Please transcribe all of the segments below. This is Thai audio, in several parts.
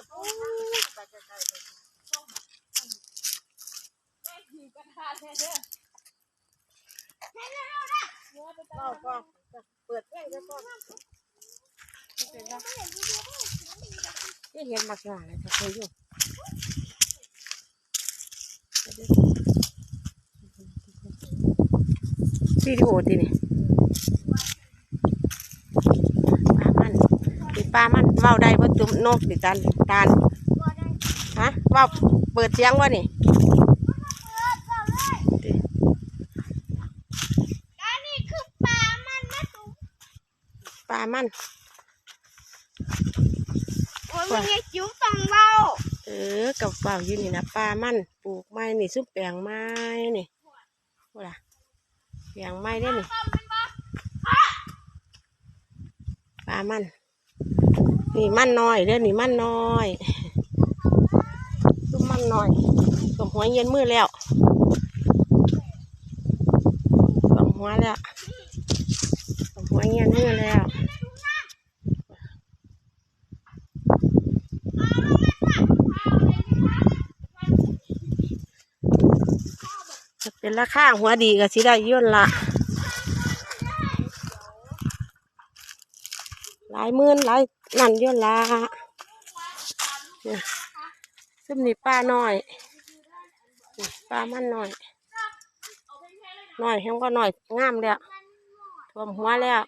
แต่พูดไปไกลๆไปแม่ขี่ทาแท้เด้อแค่นั้นเอาละเล่ากแค่เห็นมักาเลยค่ะเคยอยู่วิดีโอตีนี่ปลามันตีปลามัน ว้าได้ว่าจุ่มนกติจันตาลฮะเว้าเปิดเสียงวะนี่อันนี้คือปลามันนะตุ๊กปลามันโอ้ยมันยังจิ้วฟังเราเออกับเปล่าอยู่นี่นะปลามันปลูกไม้นี่ซุปแปลงไม้นี่ว่าล่ะแปลงไม้ได้อนี่ปลามัน นี่มันน้อยเด้อนี่มันน้อยซุปมันน้อยสมหัวเย็นมือแล้วสมหัวแล้วสมหัวเย็นมือแล้วเป็นราคาหัวดีก็สิได้ย่นละหลายหมื่นหลายนั่นย่นละเนี่ยซึ่งนี่ป้าน้อยป้ามันน้อยน้อยแห้งก็น้อยงามแล้วท่วมหัวแล้ว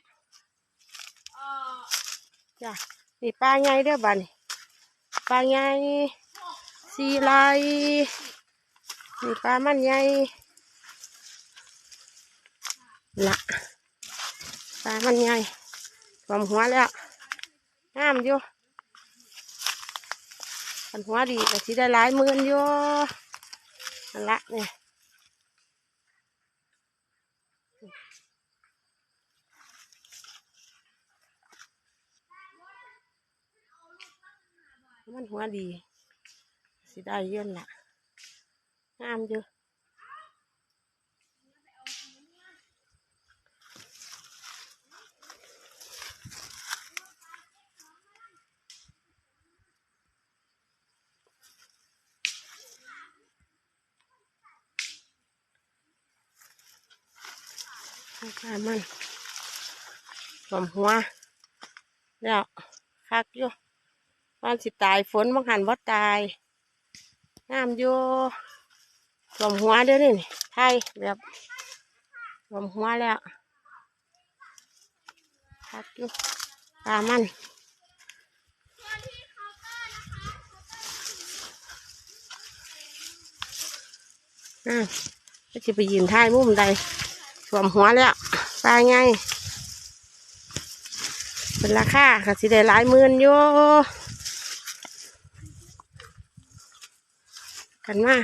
จ้ะนี่ปลาใหญ่เด้อบ้านี่ปลาใหญ่สีลายนี่ปลามันใหญ่ละปลามันใหญ่ควมหัวแล้ว งามอยู่มันหัวดีแต่สิได้หลายหมื่นอยู่นั่นละเนี่ยมันหัวดี สิได้เยอะละงามอยู่ ปลามันหอมหัว แล้วคักอยู่มันสิตายฝนบางหันว่าตายงามอยู่หอมหัวเด้อนี่ไทยแบบหอมหัวแล้วคักอยู่ปลามันอ่าจะไปยืนท้ายมุมใด สวมหัวแล้วปลาไงเป็นราคาก็สิได้หลายหมื่นอยู่กันมา